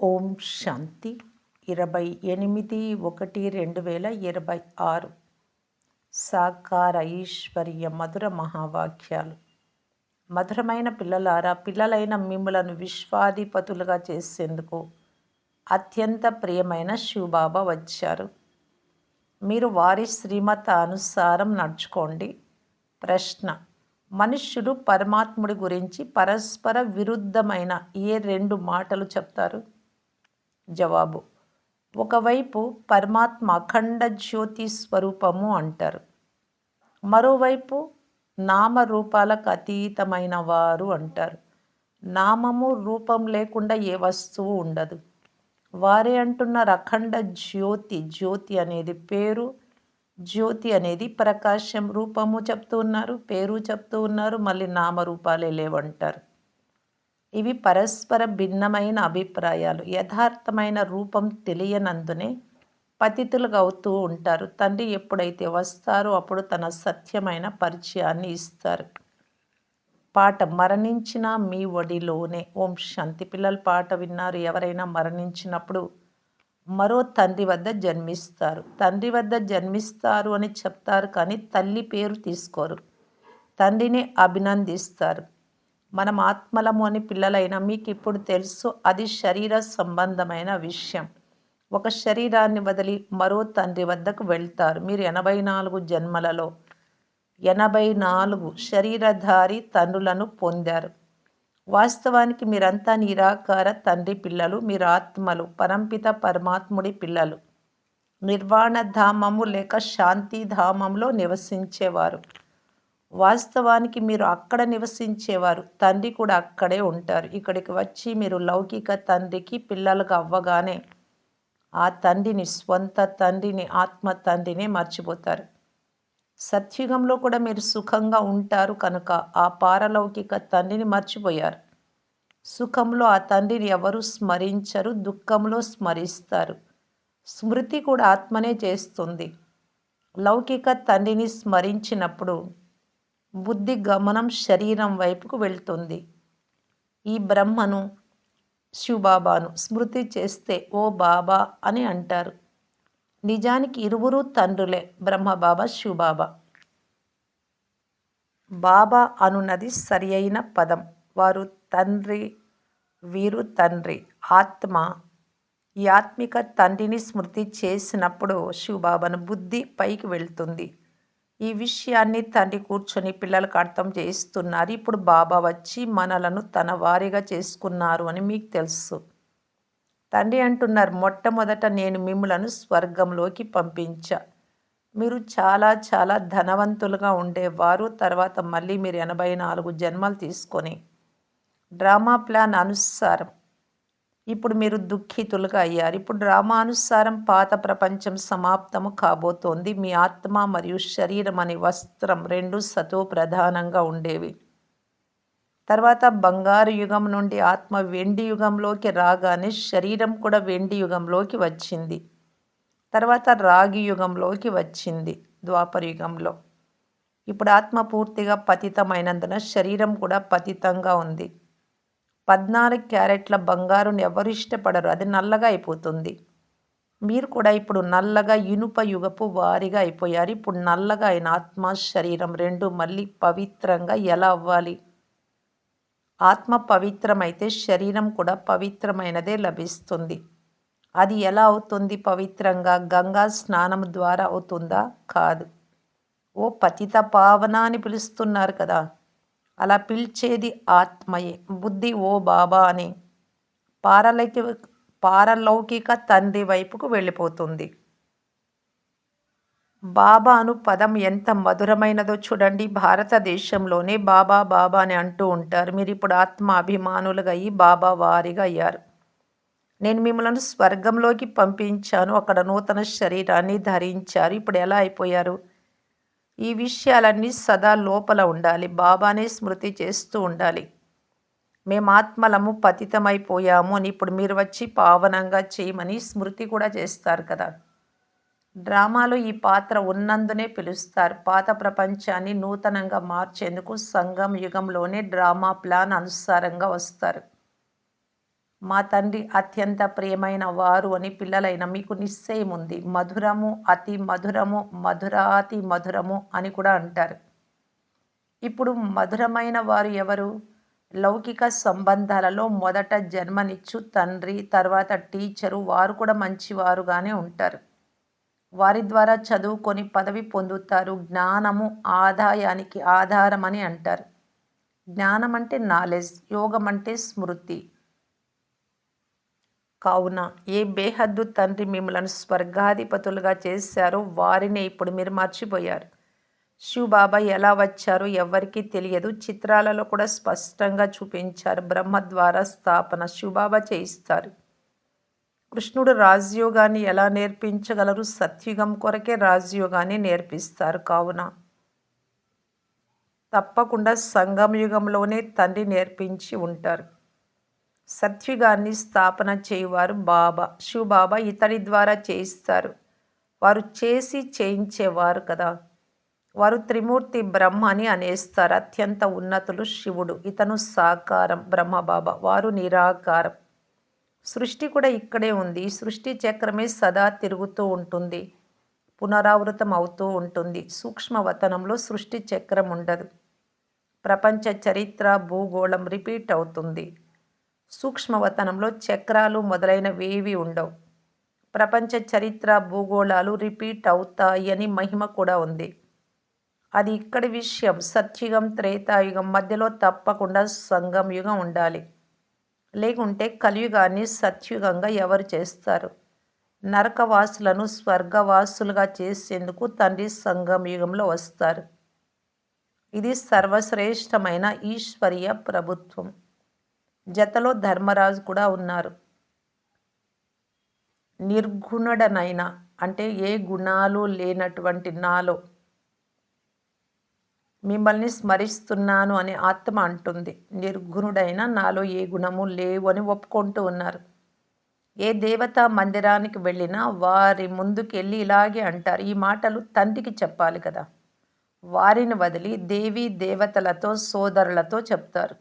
ఓం శాంతి. ఇరవై ఎనిమిది ఒకటి రెండు వేల ఇరవై ఆరు. సాకార ఈశ్వర్య మధుర మహావాక్యాలు. మధురమైన పిల్లలారా పిల్లలైన మిమ్మలను విశ్వాధిపతులుగా చేసేందుకు అత్యంత ప్రియమైన శివబాబా వచ్చారు. మీరు వారి శ్రీమత అనుసారం నడుచుకోండి. ప్రశ్న మనుష్యుడు పరమాత్ముడి గురించి పరస్పర విరుద్ధమైన ఏ రెండు మాటలు చెప్తారు? జవాబు. ఒకవైపు పరమాత్మ అఖండ జ్యోతి స్వరూపము అంటారు. మరోవైపు నామరూపాలకు అతీతమైన వారు అంటారు. నామము రూపం లేకుండా ఏ వస్తువు ఉండదు. వారే అంటున్నారు అఖండ జ్యోతి జ్యోతి అనేది పేరు జ్యోతి అనేది ప్రకాశం రూపము చెప్తూ ఉన్నారు పేరు చెప్తూ ఉన్నారు మళ్ళీ నామరూపాలే లేవంటారు. ఇవి పరస్పర భిన్నమైన అభిప్రాయాలు. యథార్థమైన రూపం తెలియనందునే పతితులుగా అవుతూ ఉంటారు. తండ్రి ఎప్పుడైతే వస్తారో అప్పుడు తన సత్యమైన పరిచయాన్ని ఇస్తారు. పాట మరణించిన మీ ఒడిలోనే. ఓం శాంతి పిల్లల పాట విన్నారు. ఎవరైనా మరణించినప్పుడు మరో తండ్రి వద్ద జన్మిస్తారు. తండ్రి వద్ద జన్మిస్తారు అని చెప్తారు కానీ తల్లి పేరు తీసుకోరు. తండ్రిని అభినందిస్తారు. మనం ఆత్మలము అని పిల్లలైన మీకు ఇప్పుడు తెలుసు అది శరీర సంబంధమైన విషయం. ఒక శరీరాన్ని వదిలి మరో తండ్రి వద్దకు వెళ్తారు. మీరు ఎనభై నాలుగు జన్మలలో ఎనభై నాలుగు శరీరధారి తండ్రులను పొందారు. వాస్తవానికి మీరంతా నిరాకార తండ్రి పిల్లలు మీరు ఆత్మలు పరంపిత పరమాత్ముడి పిల్లలు. నిర్వాణ ధామము లేక శాంతిధామంలో నివసించేవారు. వాస్తవానికి మీరు అక్కడ నివసించేవారు. తండ్రి కూడా అక్కడే ఉంటారు. ఇక్కడికి వచ్చి మీరు లౌకిక తండ్రికి పిల్లలకు అవ్వగానే ఆ తండ్రిని స్వంత తండ్రిని ఆత్మ తండ్రిని మర్చిపోతారు. సత్యుగంలో కూడా మీరు సుఖంగా ఉంటారు కనుక ఆ పారలౌకిక తండ్రిని మర్చిపోయారు. సుఖంలో ఆ తండ్రిని ఎవరు స్మరించరు దుఃఖంలో స్మరిస్తారు. స్మృతి కూడా ఆత్మనే చేస్తుంది. లౌకిక తండ్రిని స్మరించినప్పుడు బుద్ధి గమనం శరీరం వైపుకు వెళ్తుంది. ఈ బ్రహ్మను శివబాబాను స్మృతి చేస్తే ఓ బాబా అని అంటారు. నిజానికి ఇరువురు తండ్రులే బ్రహ్మబాబా శివబాబా. బాబా అనున్నది సరి అయిన పదం. వారు తండ్రి వీరు తండ్రి. ఆత్మ ఈ ఆత్మిక తండ్రిని స్మృతి చేసినప్పుడు శివబాబాను బుద్ధి పైకి వెళ్తుంది. ఈ విషయాన్ని తండ్రి కూర్చొని పిల్లలకు అర్థం చేయిస్తున్నారు. ఇప్పుడు బాబా వచ్చి మనలను తన వారిగా చేసుకున్నారు అని మీకు తెలుసు. తండ్రి అంటున్నారు మొట్టమొదట నేను మిమ్మలను స్వర్గంలోకి పంపించా. మీరు చాలా చాలా ధనవంతులుగా ఉండేవారు. తర్వాత మళ్ళీ మీరు ఎనభై నాలుగు జన్మలు తీసుకొని డ్రామా ప్లాన్ అనుసారం ఇప్పుడు మీరు దుఃఖితులుగా అయ్యారు. ఇప్పుడు రామానుసారం పాత ప్రపంచం సమాప్తము కాబోతోంది. మీ ఆత్మ మరియు శరీరం అనే వస్త్రం రెండు సతో ప్రధానంగా ఉండేవి. తర్వాత బంగారు యుగం నుండి ఆత్మ వెండి యుగంలోకి రాగానే శరీరం కూడా వెండి యుగంలోకి వచ్చింది. తర్వాత రాగి యుగంలోకి వచ్చింది ద్వాపర యుగంలో. ఇప్పుడు ఆత్మ పూర్తిగా పతితమైనందున శరీరం కూడా పతితంగా ఉంది. పద్నాలుగు క్యారెట్ల బంగారుని ఎవరు ఇష్టపడరు అది నల్లగా అయిపోతుంది. మీరు కూడా ఇప్పుడు నల్లగా ఇనుప యుగపు వారిగా అయిపోయారు. ఇప్పుడు నల్లగా అయిన ఆత్మ శరీరం రెండు మళ్ళీ పవిత్రంగా ఎలా అవ్వాలి? ఆత్మ పవిత్రమైతే శరీరం కూడా పవిత్రమైనదే లభిస్తుంది. అది ఎలా అవుతుంది పవిత్రంగా? గంగా స్నానం ద్వారా అవుతుందా? కాదు. ఓ పతిత పావన అని పిలుస్తున్నారు కదా. అలా పిలిచేది ఆత్మయే. బుద్ధి ఓ బాబా అని పారలకి పారలౌకిక తండ్రి వైపుకు వెళ్ళిపోతుంది. బాబా అను పదం ఎంత మధురమైనదో చూడండి. భారతదేశంలోనే బాబా బాబా అని అంటూ ఉంటారు. మీరు ఇప్పుడు ఆత్మ అభిమానులుగా అయ్యి బాబా వారిగా అయ్యారు. నేను మిమ్మల్ని స్వర్గంలోకి పంపించాను. అక్కడ నూతన శరీరాన్ని ధరించారు. ఇప్పుడు ఎలా అయిపోయారు? ఈ విషయాలన్నీ సదా లోపల ఉండాలి. బాబానే స్మృతి చేస్తూ ఉండాలి. మేము ఆత్మలము పతితమైపోయాము అని ఇప్పుడు మీరు వచ్చి పావనంగా చేయమని స్మృతి కూడా చేస్తారు కదా. డ్రామాలో ఈ పాత్ర ఉన్నందునే పిలుస్తారు. పాత ప్రపంచాన్ని నూతనంగా మార్చేందుకు సంఘం యుగంలోనే డ్రామా ప్లాన్ అనుసారంగా వస్తారు. మా తండ్రి అత్యంత ప్రియమైన వారు అని పిల్లలైన మీకు నిశ్చయం ఉంది. మధురము అతి మధురము మధురాతి మధురము అని కూడా అంటారు. ఇప్పుడు మధురమైన వారు ఎవరు? లౌకిక సంబంధాలలో మొదట జన్మనిచ్చు తండ్రి తర్వాత టీచరు వారు కూడా మంచివారుగానే ఉంటారు. వారి ద్వారా చదువుకొని పదవి పొందుతారు. జ్ఞానము ఆదాయానికి ఆధారమని అంటారు. జ్ఞానం అంటే నాలెడ్జ్ యోగం అంటే స్మృతి. కావున ఏ బేహద్దు తండ్రి మిమ్మలను స్వర్గాధిపతులుగా చేశారో వారిని ఇప్పుడు మీరు మర్చిపోయారు. శివబాబా ఎలా వచ్చారో ఎవరికీ తెలియదు. చిత్రాలలో కూడా స్పష్టంగా చూపించారు. బ్రహ్మ ద్వారా స్థాపన శివబాబా చేయిస్తారు. కృష్ణుడు రాజయోగాన్ని ఎలా నేర్పించగలరు? సత్యుగం కొరకే రాజయోగాన్ని నేర్పిస్తారు. కావున తప్పకుండా సంగమయుగంలోనే తండ్రి నేర్పించి ఉంటారు. సత్యుగాన్ని స్థాపన చేయువారు బాబా. శివబాబా ఇతడి ద్వారా చేయిస్తారు. వారు చేసి చేయించేవారు కదా. వారు త్రిమూర్తి బ్రహ్మ అని అనేస్తారు. అత్యంత ఉన్నతులు శివుడు. ఇతను సాకారం బ్రహ్మబాబా. వారు నిరాకారం. సృష్టి కూడా ఇక్కడే ఉంది. సృష్టి చక్రమే సదా తిరుగుతూ ఉంటుంది. పునరావృతం అవుతూ ఉంటుంది. సూక్ష్మవతనంలో సృష్టి చక్రం ఉండదు. ప్రపంచ చరిత్ర భూగోళం రిపీట్ అవుతుంది. సూక్ష్మవతనంలో చక్రాలు మొదలైనవేవి ఉండవు. ప్రపంచ చరిత్ర భూగోళాలు రిపీట్ అవుతాయని మహిమ కూడా ఉంది. అది ఇక్కడి విషయం. సత్యుగం త్రేతాయుగం మధ్యలో తప్పకుండా సంగం యుగం ఉండాలి. లేకుంటే కలియుగాన్ని సత్యుగంగా ఎవరు చేస్తారు? నరకవాసులను స్వర్గవాసులుగా చేసేందుకు తండ్రి సంగం యుగంలో వస్తారు. ఇది సర్వశ్రేష్టమైన ఈశ్వరీయ ప్రభుత్వం. జతలో ధర్మరాజు కూడా ఉన్నారు. నిర్గుణుడనైన అంటే ఏ గుణాలు లేనటువంటి నాలో మిమ్మల్ని స్మరిస్తున్నాను అని ఆత్మ అంటుంది. నిర్గుణుడైన నాలో ఏ గుణము లేవు అని ఒప్పుకుంటూ ఉన్నారు. ఏ దేవతా మందిరానికి వెళ్ళినా వారి ముందుకెళ్ళి ఇలాగే అంటారు. ఈ మాటలు తండ్రికి చెప్పాలి కదా. వారిని వదిలి దేవి దేవతలతో సోదరులతో చెప్తారు.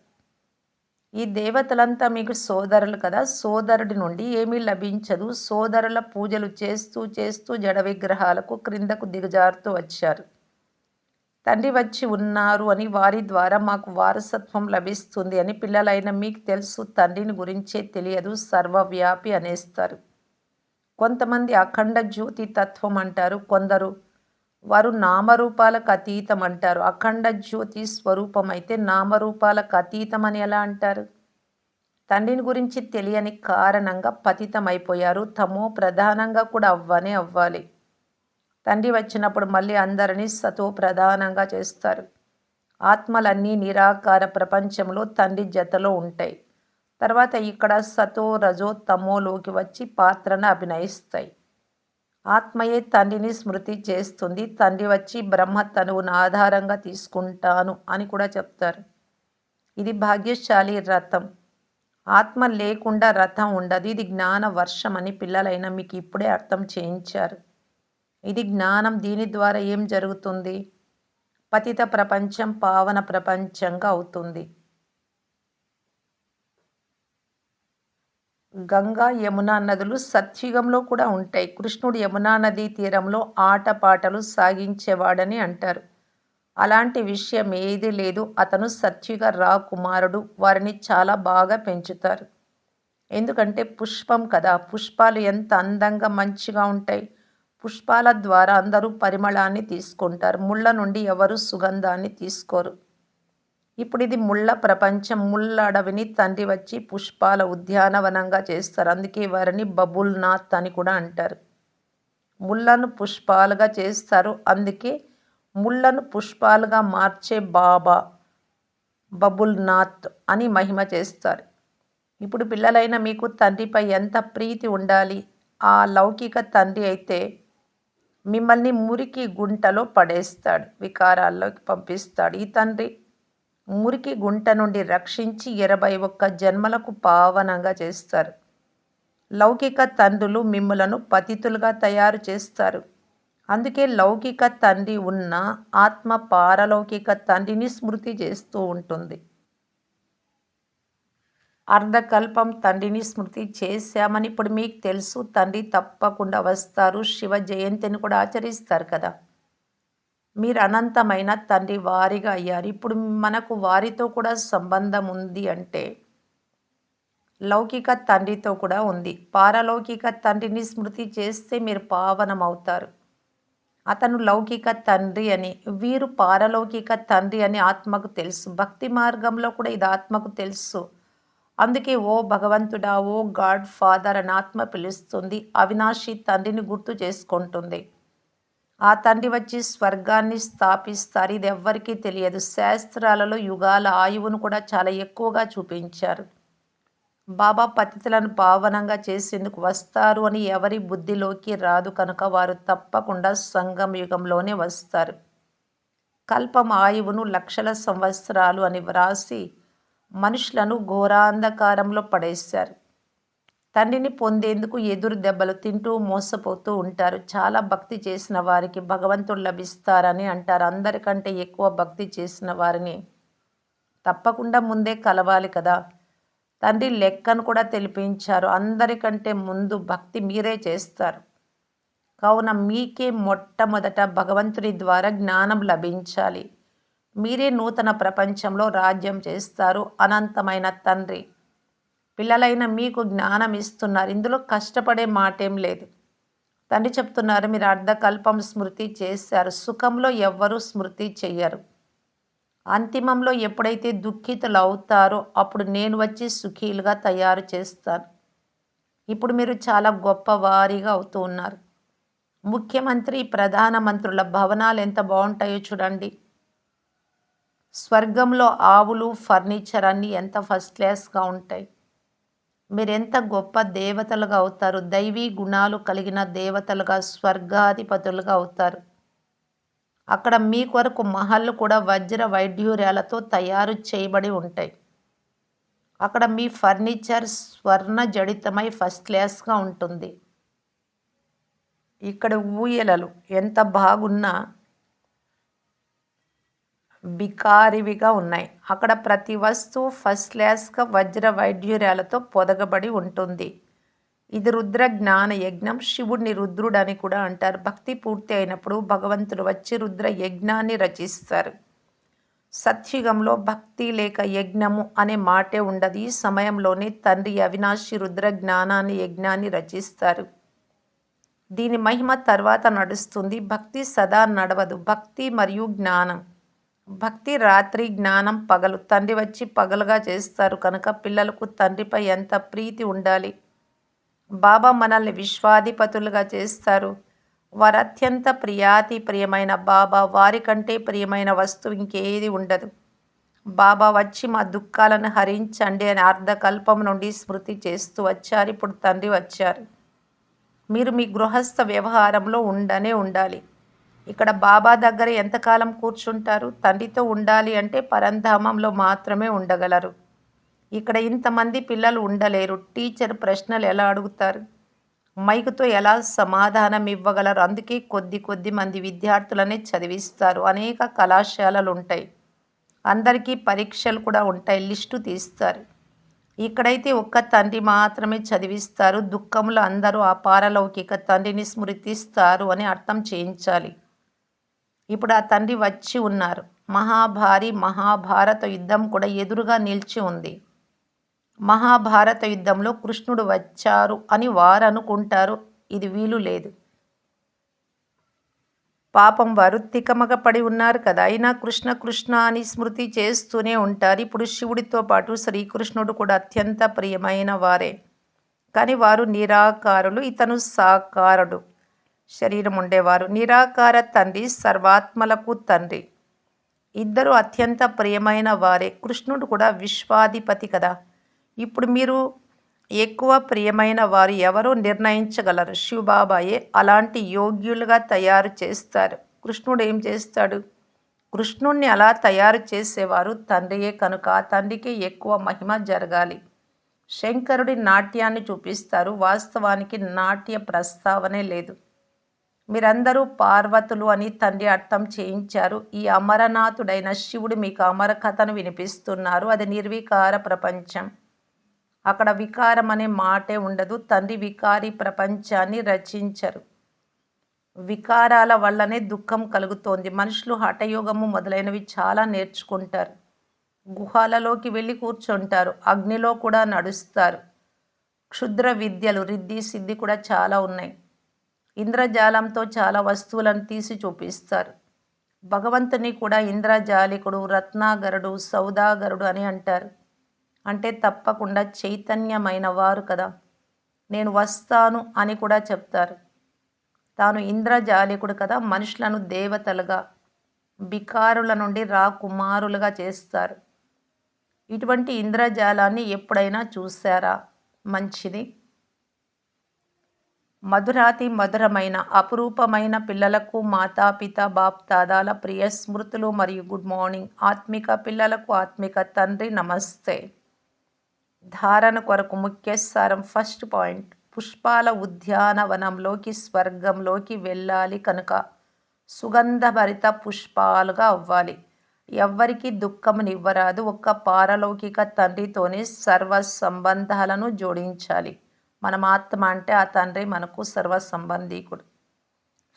ఈ దేవతలంతా మీకు సోదరులు కదా. సోదరుడి నుండి ఏమీ లభించదు. సోదరుల పూజలు చేస్తూ చేస్తూ జడ విగ్రహాలకు క్రిందకు దిగజారుతూ వచ్చారు. తండ్రి వచ్చి ఉన్నారు అని వారి ద్వారా మాకు వారసత్వం లభిస్తుంది అని పిల్లలైన మీకు తెలుసు. తండ్రిని గురించే తెలియదు. సర్వవ్యాపి అనేస్తారు. కొంతమంది అఖండ జ్యోతి తత్వం అంటారు. కొందరు వారు నామరూపాలకు అతీతం అంటారు అఖండ జ్యోతి స్వరూపం అయితే నామరూపాలకు అతీతం అని ఎలా అంటారు? తండ్రిని గురించి తెలియని కారణంగా పతితమైపోయారు. తమో ప్రధానంగా కూడా అవ్వనే అవ్వాలి. తండ్రి వచ్చినప్పుడు మళ్ళీ అందరినీ సతో ప్రధానంగా చేస్తారు. ఆత్మలన్నీ నిరాకార ప్రపంచంలో తండ్రి జతలో ఉంటాయి. తర్వాత ఇక్కడ సతో రజో తమోలోకి వచ్చి పాత్రను అభినయిస్తాయి. ఆత్మయే తండ్రిని స్మృతి చేస్తుంది. తండ్రి వచ్చి బ్రహ్మ తనువును ఆధారంగా తీసుకుంటాను అని కూడా చెప్తారు. ఇది భాగ్యశాలి రథం. ఆత్మ లేకుండా రథం ఉండదు. ఇది జ్ఞాన వర్షం అని పిల్లలైన మీకు ఇప్పుడే అర్థం చేయించారు. ఇది జ్ఞానం. దీని ద్వారా ఏం జరుగుతుంది? పతిత ప్రపంచం పావన ప్రపంచంగా అవుతుంది. గంగా యమునా నదులు సత్యుగంలో కూడా ఉంటాయి. కృష్ణుడు యమునా నదీ తీరంలో ఆటపాటలు సాగించేవాడని అంటారు. అలాంటి విషయం ఏది లేదు. అతను సత్యుగ రాకుమారుడు వారిని చాలా బాగా పెంచుతారు. ఎందుకంటే పుష్పం కదా. పుష్పాలు ఎంత అందంగా మంచిగా ఉంటాయి. పుష్పాల ద్వారా అందరూ పరిమళాన్ని తీసుకుంటారు. ముళ్ళ నుండి ఎవరు సుగంధాన్ని తీసుకోరు. ఇప్పుడు ఇది ముళ్ళ ప్రపంచం ముళ్ళ అడవిని తండ్రి వచ్చి పుష్పాల ఉద్యానవనంగా చేస్తారు. అందుకే వారిని బబుల్నాథ్ అని కూడా అంటారు. ముళ్ళను పుష్పాలుగా చేస్తారు. అందుకే ముళ్ళను పుష్పాలుగా మార్చే బాబా బబుల్నాథ్ అని మహిమ చేస్తారు. ఇప్పుడు పిల్లలైన మీకు తండ్రిపై ఎంత ప్రీతి ఉండాలి? ఆ లౌకిక తండ్రి అయితే మిమ్మల్ని మురికి గుంటలో పడేస్తాడు వికారాల్లోకి పంపిస్తాడు. ఈ తండ్రి మురికి గుంట నుండి రక్షించి ఇరవై ఒక్క జన్మలకు పావనంగా చేస్తారు. లౌకిక తండ్రులు మిమ్మలను పతితులుగా తయారు చేస్తారు. అందుకే లౌకిక తండ్రి ఉన్న ఆత్మ పారలౌకిక తండ్రిని స్మృతి చేస్తూ ఉంటుంది. అర్ధకల్పం తండ్రిని స్మృతి చేశామని ఇప్పుడు మీకు తెలుసు తండ్రి తప్పకుండా వస్తారు. శివ జయంతిని కూడా ఆచరిస్తారు కదా. మీరు అనంతమైన తండ్రి వారిగా అయ్యారు. ఇప్పుడు మనకు వారితో కూడా సంబంధం ఉంది అంటే లౌకిక తండ్రితో కూడా ఉంది. పారలౌకిక తండ్రిని స్మృతి చేస్తే మీరు పావనమవుతారు. అతను లౌకిక తండ్రి అని వీరు పారలౌకిక తండ్రి అని ఆత్మకు తెలుసు. భక్తి మార్గంలో కూడా ఇది ఆత్మకు తెలుసు. అందుకే ఓ భగవంతుడా ఓ గాడ్ ఫాదర్ అని ఆత్మ పిలుస్తుంది. అవినాశి తండ్రిని గుర్తు చేసుకుంటుంది. ఆ తండ్రి వచ్చి స్వర్గాన్ని స్థాపిస్తారు. ఇది ఎవ్వరికీ తెలియదు. శాస్త్రాలలో యుగాల ఆయువును కూడా చాలా ఎక్కువగా చూపించారు. బాబా పతితులను పావనంగా చేసేందుకు వస్తారు అని ఎవరి బుద్ధిలోకి రాదు కనుక వారు తప్పకుండా సంగం యుగంలోనే వస్తారు. కల్పం ఆయువును లక్షల సంవత్సరాలు అని వ్రాసి మనుషులను ఘోరాంధకారంలో పడేశారు. తండ్రిని పొందేందుకు ఎదురు దెబ్బలు తింటూ మోసపోతూ ఉంటారు. చాలా భక్తి చేసిన వారికి భగవంతుడు లభిస్తారని అంటారు. అందరికంటే ఎక్కువ భక్తి చేసిన వారిని తప్పకుండా ముందే కలవాలి కదా. తండ్రి లెక్కను కూడా తెలిపించారు. అందరికంటే ముందు భక్తి మీరే చేస్తారు. కావున మీకే మొట్టమొదట భగవంతుని ద్వారా జ్ఞానం లభించాలి. మీరే నూతన ప్రపంచంలో రాజ్యం చేస్తారు. అనంతమైన తండ్రి. పిల్లలైన మీకు జ్ఞానం ఇస్తున్నారు. ఇందులో కష్టపడే మాటేం లేదు. తండ్రి చెప్తున్నారు మీరు అర్ధకల్పం స్మృతి చేశారు. సుఖంలో ఎవ్వరూ స్మృతి చెయ్యరు. అంతిమంలో ఎప్పుడైతే దుఃఖితులు అవుతారో అప్పుడు నేను వచ్చి సుఖీలుగా తయారు చేస్తాను. ఇప్పుడు మీరు చాలా గొప్పవారిగా అవుతూ ఉన్నారు. ముఖ్యమంత్రి ప్రధానమంత్రుల భవనాలు ఎంత బాగుంటాయో చూడండి. స్వర్గంలో ఆవులు ఫర్నిచర్ అన్నీ ఎంత ఫస్ట్ క్లాస్గా ఉంటాయి. మీరెంత గొప్ప దేవతలుగా అవుతారు? దైవీ గుణాలు కలిగిన దేవతలుగా స్వర్గాధిపతులుగా అవుతారు. అక్కడ మీ కొరకు మహల్లు కూడా వజ్ర వైడ్యూర్యాలతో తయారు చేయబడి ఉంటాయి. అక్కడ మీ ఫర్నిచర్ స్వర్ణ జడితమై ఫస్ట్ క్లాస్గా ఉంటుంది. ఇక్కడ ఊయలలు ఎంత బాగున్నా బికారివిగా ఉన్నాయి. అక్కడ ప్రతి వస్తువు ఫస్ట్ క్లాస్గా వజ్ర వైడ్యూర్యాలతో పొదగబడి ఉంటుంది. ఇది రుద్ర జ్ఞాన యజ్ఞం. శివుడిని రుద్రుడు అని కూడా అంటారు. భక్తి పూర్తి అయినప్పుడు భగవంతుడు వచ్చి రుద్ర యజ్ఞాన్ని రచిస్తారు. సత్యుగంలో భక్తి లేక యజ్ఞము అనే మాటే ఉండదు. ఈ సమయంలోనే తండ్రి అవినాశి రుద్ర జ్ఞానాన్ని యజ్ఞాన్ని రచిస్తారు. దీని మహిమ తర్వాత నడుస్తుంది. భక్తి సదా నడవదు. భక్తి మరియు జ్ఞానం. భక్తి రాత్రి జ్ఞానం పగలు. తండ్రి వచ్చి పగలుగా చేస్తారు కనుక పిల్లలకు తండ్రిపై ఎంత ప్రీతి ఉండాలి? బాబా మనల్ని విశ్వాధిపతులుగా చేస్తారు. వారు అత్యంత ప్రియాతి ప్రియమైన బాబా. వారికంటే ప్రియమైన వస్తువు ఇంకేది ఉండదు. బాబా వచ్చి మా దుఃఖాలను హరించండి అని అర్ధకల్పం నుండి స్మృతి చేస్తూ వచ్చారు. ఇప్పుడు తండ్రి వచ్చారు. మీరు మీ గృహస్థ వ్యవహారంలో ఉండనే ఉండాలి. ఇక్కడ బాబా దగ్గర ఎంతకాలం కూర్చుంటారు? తండ్రితో ఉండాలి అంటే పరంధామంలో మాత్రమే ఉండగలరు. ఇక్కడ ఇంతమంది పిల్లలు ఉండలేరు. టీచర్ ప్రశ్నలు ఎలా అడుగుతారు? మైకుతో ఎలా సమాధానం ఇవ్వగలరు? అందుకే కొద్ది కొద్ది మంది విద్యార్థులనే చదివిస్తారు. అనేక కళాశాలలు ఉంటాయి. అందరికీ పరీక్షలు కూడా ఉంటాయి. లిస్టు తీస్తారు. ఇక్కడైతే ఒక్క తండ్రి మాత్రమే చదివిస్తారు. దుఃఖంలో అందరూ ఆ పారలౌకిక తండ్రిని స్మృతిస్తారు అని అర్థం చేయించాలి. ఇప్పుడు ఆ తండ్రి వచ్చి ఉన్నారు. మహాభారి మహాభారత యుద్ధం కూడా ఎదురుగా నిలిచి ఉంది. మహాభారత యుద్ధంలో కృష్ణుడు వచ్చారు అని వారు అనుకుంటారు. ఇది వీలు లేదు. పాపం వారు తికమగపడి ఉన్నారు కదా. అయినా కృష్ణ కృష్ణ అని స్మృతి చేస్తూనే ఉంటారు. ఇప్పుడు శివుడితో పాటు శ్రీకృష్ణుడు కూడా అత్యంత ప్రియమైన వారే. కానీ వారు నిరాకారులు ఇతను సాకారుడు. శరీరం ఉండేవారు. నిరాకార తండ్రి సర్వాత్మలకు తండ్రి. ఇద్దరు అత్యంత ప్రియమైన వారే. కృష్ణుడు కూడా విశ్వాధిపతి కదా. ఇప్పుడు మీరు ఎక్కువ ప్రియమైన వారు ఎవరో నిర్ణయించగలరు. శివబాబాయే అలాంటి యోగ్యులుగా తయారు చేస్తారు. కృష్ణుడు ఏం చేస్తాడు? కృష్ణుణ్ణి అలా తయారు చేసేవారు తండ్రియే కనుక తండ్రికి ఎక్కువ మహిమ జరగాలి. శంకరుడి నాట్యాన్ని చూపిస్తారు. వాస్తవానికి నాట్య ప్రస్తావనే లేదు. మీరందరూ పార్వతులు అని తండ్రి అర్థం చేయించారు. ఈ అమరనాథుడైన శివుడు మీకు అమర కథను వినిపిస్తున్నారు. అది నిర్వికార ప్రపంచం. అక్కడ వికారం అనే మాటే ఉండదు. తండ్రి వికారి ప్రపంచాన్ని రచించరు. వికారాల వల్లనే దుఃఖం కలుగుతోంది. మనుషులు హఠయోగము మొదలైనవి చాలా నేర్చుకుంటారు. గుహాలలోకి వెళ్ళి కూర్చుంటారు. అగ్నిలో కూడా నడుస్తారు. క్షుద్ర విద్యలు రిద్ది సిద్ధి కూడా చాలా ఉన్నాయి. ఇంద్రజాలంతో చాలా వస్తువులను తీసి చూపిస్తారు. భగవంతుని కూడా ఇంద్రజాలికుడు రత్నాగరుడు సౌదాగరుడు అని అంటారు. అంటే తప్పకుండా చైతన్యమైన వారు కదా. నేను వస్తాను అని కూడా చెప్తారు. తాను ఇంద్రజాలికుడు కదా మనుషులను దేవతలుగా బికారుల నుండి రాకుమారులుగా చేస్తారు. ఇటువంటి ఇంద్రజాలాన్ని ఎప్పుడైనా చూసారా మంచిది. మధురాతి మధురమైన అపురూపమైన పిల్లలకు మాతా పిత బాప్ బాప్తాదాల ప్రియ స్మృతులు మరియు గుడ్ మార్నింగ్. ఆత్మిక పిల్లలకు ఆత్మిక తండ్రి నమస్తే. ధారణ కొరకు ముఖ్య సారం ఫస్ట్ పాయింట్. పుష్పాల ఉద్యానవనంలోకి స్వర్గంలోకి వెళ్ళాలి కనుక సుగంధభరిత పుష్పాలుగా అవ్వాలి. ఎవ్వరికి దుఃఖమునివ్వరాదు ఒక్క పారలౌకిక తండ్రితోనే సర్వ సంబంధాలను జోడించాలి. మన ఆత్మ అంటే ఆ తండ్రి మనకు సర్వ సంబంధీకుడు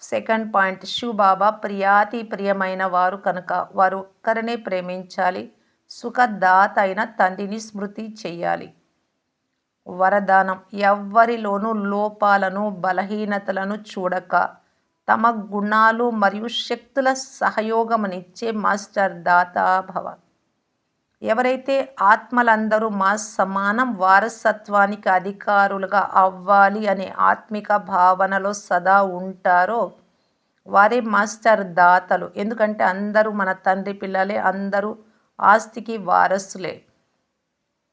సెకండ్ పాయింట్ శివబాబా ప్రియాతి ప్రియమైన వారు కనుక వారు ఒక్కరినే ప్రేమించాలి సుఖదాత అయిన తండ్రిని స్మృతి చెయ్యాలి వరదానం ఎవ్వరిలోనూ లోపాలను బలహీనతలను చూడక తమ గుణాలు మరియు శక్తుల సహయోగమనిచ్చే మాస్టర్ దాతాభవ ఎవరైతే ఆత్మలందరూ మా సమానం వారసత్వానికి అధికారులుగా అవ్వాలి అనే ఆత్మిక భావనలో సదా ఉంటారో వారే మాస్టర్ దాతలు. ఎందుకంటే అందరూ మన తండ్రి పిల్లలే అందరూ ఆస్తికి వారసులే.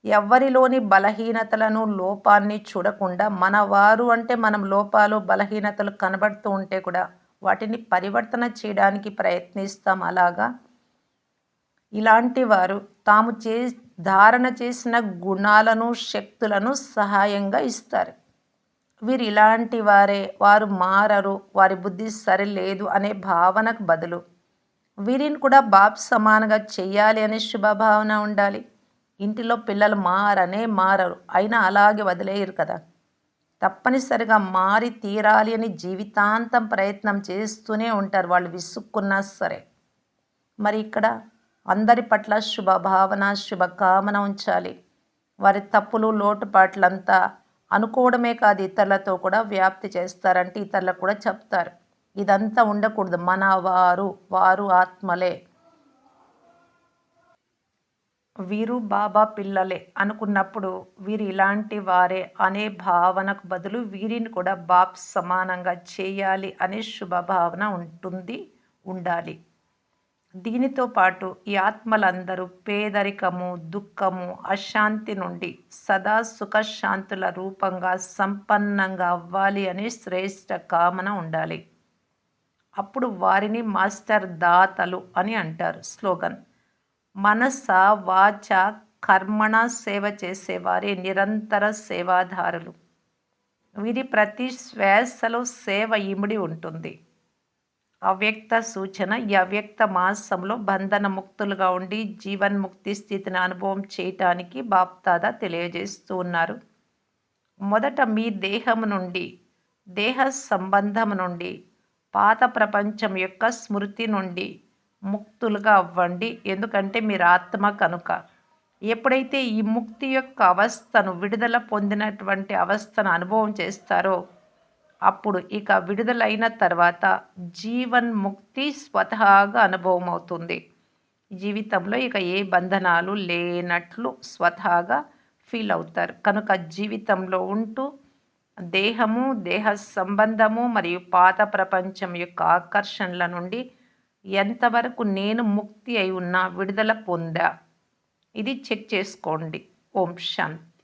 ఎవరిలోని బలహీనతలను లోపాన్ని చూడకుండా మన వారు అంటే మనం లోపాలు బలహీనతలు కనబడుతూ ఉంటే కూడా వాటిని పరివర్తన చేయడానికి ప్రయత్నిస్తాం. అలాగా? ఇలాంటి వారు తాము చే ధారణ చేసిన గుణాలను శక్తులను సహాయంగా ఇస్తారు. వీరు ఇలాంటి వారే వారు మారరు వారి బుద్ధి సరిలేదు అనే భావనకు బదులు వీరిని కూడా బాబ్ సమానంగా చేయాలి అనే శుభభావన ఉండాలి. ఇంటిలో పిల్లలు మారనే మారరు అయినా అలాగే వదిలేయరు కదా. తప్పనిసరిగా మారి తీరాలి అని జీవితాంతం ప్రయత్నం చేస్తూనే ఉంటారు వాళ్ళు విసుక్కున్నా సరే. మరి ఇక్కడ అందరి పట్ల శుభ భావన శుభకామన ఉంచాలి. వారి తప్పులు లోటుపాట్లంతా అనుకోవడమే కాదు ఇతరులతో కూడా వ్యాప్తి చేస్తారంటే ఇతరులకు కూడా చెప్తారు. ఇదంతా ఉండకూడదు. మన వారు వారు ఆత్మలే. వీరు బాబా పిల్లలే అనుకున్నప్పుడు వీరు ఇలాంటి వారే అనే భావనకు బదులు వీరిని కూడా బాబ్ సమానంగా చేయాలి అనే శుభభావన ఉంటుంది ఉండాలి. దీనితో పాటు ఈ ఆత్మలందరూ పేదరికము దుఃఖము అశాంతి నుండి సదా సుఖశాంతుల రూపంగా సంపన్నంగా అవ్వాలి అని శ్రేష్ట కామన ఉండాలి. అప్పుడు వారిని మాస్టర్ దాతలు అని అంటారు స్లోగన్. మనస వాచ కర్మణ సేవ చేసేవారే నిరంతర సేవాదారులు వీరి ప్రతి శ్వాసలో సేవ ఇమిడి ఉంటుంది. అవ్యక్త సూచన ఈ అవ్యక్త మాసంలో బంధన ముక్తులుగా ఉండి జీవన్ముక్తి స్థితిని అనుభవం చేయటానికి బాప్తాద తెలియజేస్తూ ఉన్నారు. మొదట మీ దేహం నుండి దేహ సంబంధం నుండి పాత ప్రపంచం యొక్క స్మృతి నుండి ముక్తులుగా అవ్వండి. ఎందుకంటే మీరు ఆత్మ కనుక. ఎప్పుడైతే ఈ ముక్తి యొక్క అవస్థను విడుదల పొందినటువంటి అవస్థను అనుభవం చేస్తారో అప్పుడు ఇక విడుదలైన తర్వాత జీవన్ ముక్తి స్వతహాగా అనుభవం అవుతుంది జీవితంలో ఇక ఏ బంధనాలు లేనట్లు స్వతహాగా ఫీల్ అవుతారు. కనుక జీవితంలో ఉంటూ దేహము దేహ సంబంధము మరియు పాత ప్రపంచం యొక్క ఆకర్షణల నుండి ఎంతవరకు నేను ముక్తి అయి ఉన్నా విడుదల పొందా? ఇది చెక్ చేసుకోండి. ఓం శాంతి.